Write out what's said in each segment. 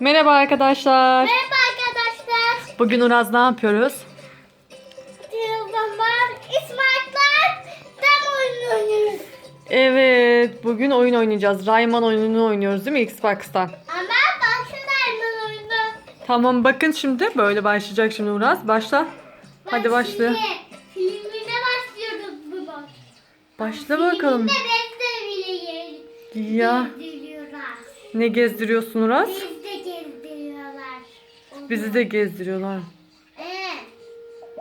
Merhaba arkadaşlar. Merhaba arkadaşlar. Bugün Uraz ne yapıyoruz? Zaman İsmail'ler tam oyun oynuyoruz. Evet, bugün oyun oynayacağız. Rayman oyununu oynuyoruz değil mi Xbox'tan? Ama başlayalım oyunu. Tamam bakın şimdi böyle başlayacak şimdi Uraz. Başla. Hadi başla. Şimdi filmine başlıyoruz baba. Başla bakalım. Filmde bekle bile Ya gezdiriyorlar. ne gezdiriyorsun Uraz? Biz de. Bizi de gezdiriyorlar. Evet.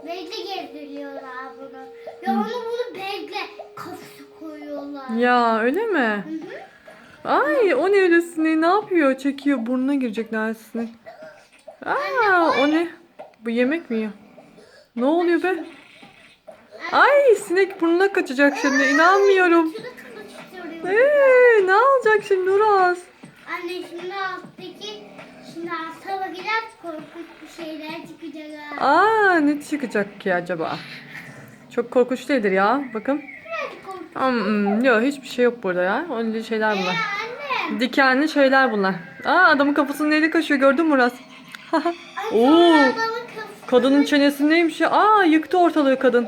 Bekle gezdiriyorlar bunu. Ya onu bunu bekle kafası koyuyorlar. Ya öyle mi? Hı hı. Ay o ne öyle sinek? Ne yapıyor? Çekiyor burnuna girecek neredeyse sinek. Aa o ne? Bu yemek mi yiyor? Ne oluyor be? Ay sinek burnuna kaçacak şimdi. İnanmıyorum. Ee, ne olacak şimdi Uraz? Anne şimdi alttaki şimdi alta bakacağız korkunç bir şeyler çıkacak. ha. Aa ne çıkacak ki acaba? Çok korkunç değildir ya. Bakın. Korkunç. Hmm, yok hiçbir şey yok burada ya. Öyle şeyler Ee, bunlar. anne. Dikenli şeyler bunlar. Aa adamın kafasının eli kaşıyor gördün mü? Ay, Oo. Kadının çenesi neymiş ya? Aa yıktı ortalığı kadın.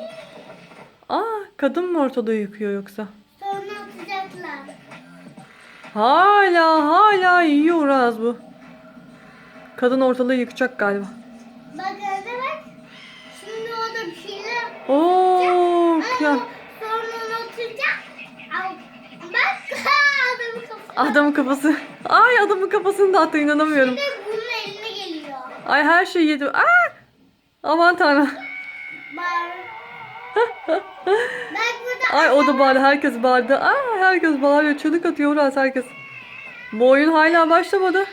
Aa kadın mı ortalığı yıkıyor yoksa? Sonra atacaklar. Hala hala yiyor Uraz bu. Kadın ortalığı yıkacak galiba. Bak anne bak. Şimdi o da bir şeyler. Oo kıyam. Sonra onu. Al. Bak adamın kafası. Adamın kafası. Ay adamın kafasını dağıttı inanamıyorum. Şimdi bunun eline geliyor. Ay her şeyi yedi. Aa! Aman tanrım. Bağır. Bak burada. Ay o da bağırdı. Herkes bağırdı. Aa herkes bağırıyor. Çığlık atıyor Uraz herkes. Bu oyun hala başlamadı.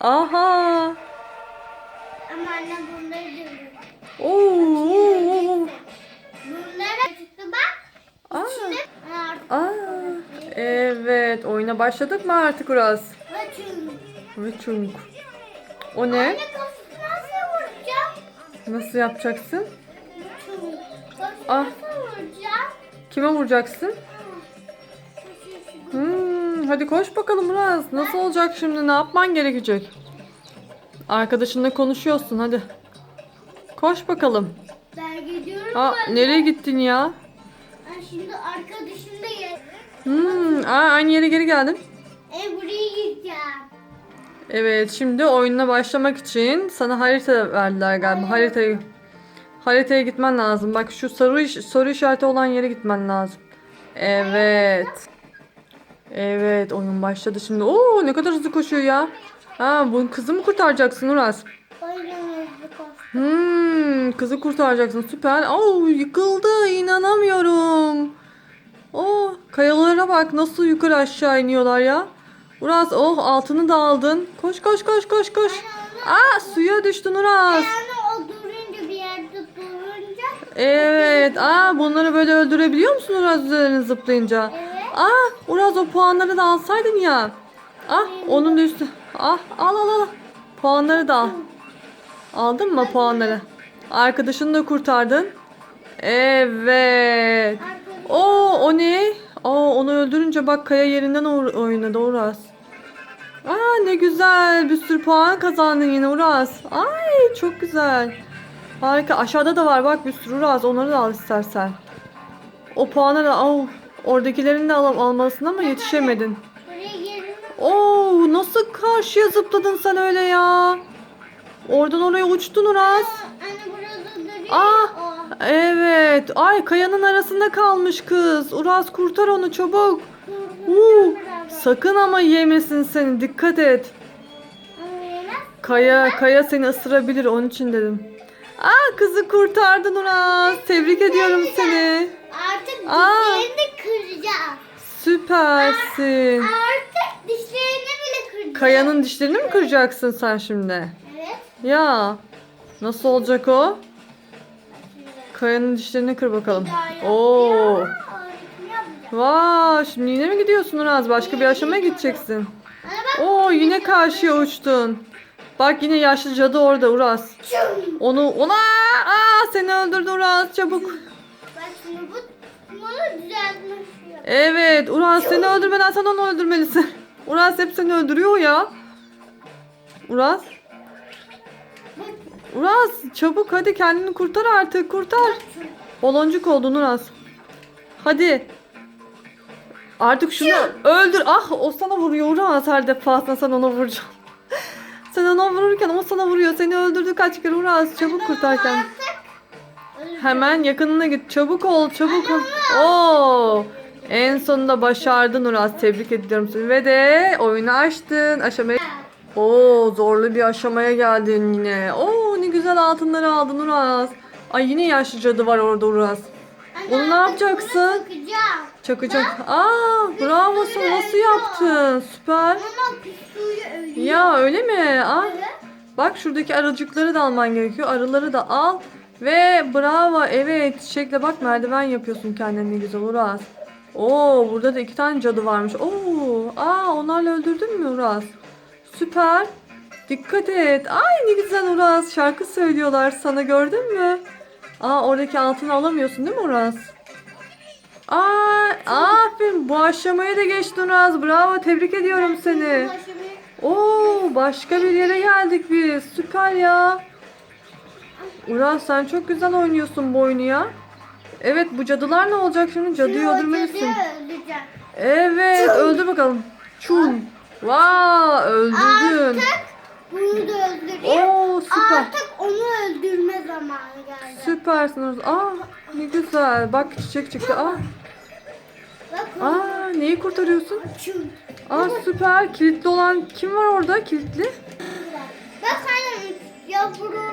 Aha. Ama anne bunları görüyor. Oo, oo. Bunlara çıktı bak. Aa. Artık Aa, evet oyuna başladık mı artık Uraz? açın. Rıçunk. O ne? Anne kafasını nasıl vuracağım? Nasıl yapacaksın? Kafasını Ah. nasıl vuracağım? Kime vuracaksın? Hmm, hadi koş bakalım Uraz. Nasıl olacak şimdi? Ne yapman gerekecek? Arkadaşınla konuşuyorsun hadi. Koş bakalım. Ben gidiyorum. Aa, ben. nereye gittin ya? Ben şimdi arkadaşım da gel. Hmm, aa, aynı yere geri geldin. E buraya gideceğim. Evet şimdi oyununa başlamak için sana harita verdiler galiba. Haritayı haritaya gitmen lazım. Bak şu soru iş- soru işareti olan yere gitmen lazım. Evet. Evet oyun başladı şimdi. Oo ne kadar hızlı koşuyor ya. Ha bu kızı mı kurtaracaksın Uras? Hmm, kızı kurtaracaksın. Süper. Oo yıkıldı. İnanamıyorum. Oh kayalara bak nasıl yukarı aşağı iniyorlar ya. Uras oh altını da aldın. Koş koş koş koş koş. Aa suya düştün Uras. Yani o durunca bir yerde durunca. Evet. Aa bunları böyle öldürebiliyor musun Uras üzerine zıplayınca? Evet. Aa Uras o puanları da alsaydın ya. Ah onun üstü. Ah al al al. Puanları da al. Aldın mı puanları? Arkadaşını da kurtardın. Evet. Oo o ne? Aa onu öldürünce bak kaya yerinden oynadı Uras. Aa ne güzel. Bir sürü puan kazandın yine Uras. Ay çok güzel. Harika. Aşağıda da var bak bir sürü Uras. Onları da al istersen. O puanları al. Oradakilerini de al almalısın ama yetişemedin. Oo nasıl karşıya zıpladın sen öyle ya? Oradan oraya uçtun Uras. Anne burada duruyor. Aa, o. evet. Ay kayanın arasında kalmış kız. Uras kurtar onu çabuk. Uuu, sakın ama yemesin seni. Dikkat et. Ama yemez. Kaya kaya seni ısırabilir onun için dedim. Aa kızı kurtardın Uras. Tebrik ediyorum seni. Artık Aa. dişlerini kıracağım. Süpersin. Artık. Kayanın dişlerini mi kıracaksın sen şimdi? Evet. Ya. Nasıl olacak o? Kayanın dişlerini kır bakalım. Oo. Vay, şimdi yine mi gidiyorsun Uraz? Başka bir aşamaya gideceksin. Oo, yine karşıya uçtun. Bak yine yaşlı cadı orada. Çum. Onu ona aa seni öldürdü Uraz çabuk. Bak şimdi bu bunu düzeltmek istiyorum. Evet Uraz seni öldürmeden sen onu öldürmelisin. Uraz hep seni öldürüyor ya. Uras. Uras çabuk hadi kendini kurtar artık kurtar. Baloncuk oldun Uras. Hadi. Artık şunu öldür. Ah o sana vuruyor Uras her defasında sen ona vuracaksın. sen ona vururken o sana vuruyor. Seni öldürdü kaç kere Uras. Çabuk kurtar kendini. Hemen yakınına git. Çabuk ol, çabuk ol. Oo! En sonunda başardın Uras. Tebrik ediyorum seni. Ve de oyunu açtın. Aşamaya... Oo, zorlu bir aşamaya geldin yine. Oo, ne güzel altınları aldın Uras. Ay yine yaşlı cadı var orada Uras. Onu ne yapacaksın? Takacağım. Çakacak. Aa, bravo sana. Nasıl yaptın? Süper. Ya öyle mi? Ay. Bak şuradaki arıcıkları da alman gerekiyor. Arıları da al. Ve bravo evet çiçekle bak merdiven yapıyorsun kendine ne güzel Uras. Oo burada da iki tane cadı varmış. Oo aa onlarla öldürdün mü Uras? Süper. Dikkat et. Ay ne güzel Uras. Şarkı söylüyorlar sana gördün mü? Aa oradaki altını alamıyorsun değil mi Uras? Aa aferin bu aşamayı da geçtin Uras. Bravo tebrik ediyorum seni. Oo başka bir yere geldik biz. Süper ya. Uras sen çok güzel oynuyorsun bu oyunu ya. Evet bu cadılar ne olacak şimdi? Cadıyı öldürmelisin. öldüreceğim. Evet öldür bakalım. Çum. Wow öldürdün. Bunu da öldüreyim. Oo süper. Artık onu öldürme zamanı geldi. Süpersin Uras. Aa ne güzel. Bak çiçek çıktı. Aa, Bakın. aa neyi kurtarıyorsun? Çum. Aa süper. Kilitli olan kim var orada? Kilitli.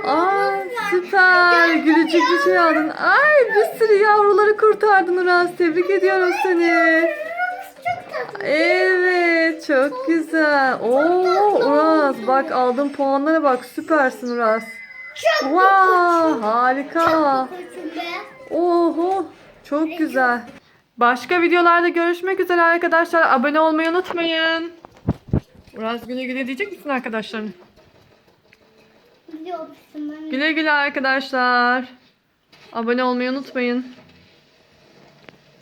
Aa süper. Gülücük bir şey aldın. Ay bir sürü yavruları kurtardın Uras. Tebrik ediyorum seni. Evet çok güzel. Oo Uras bak aldığın puanlara bak süpersin Uras. Wow harika. Oho çok güzel. Başka videolarda görüşmek üzere arkadaşlar. Abone olmayı unutmayın. Uras güle güle diyecek misin arkadaşlarına? Güle güle arkadaşlar. Abone olmayı unutmayın.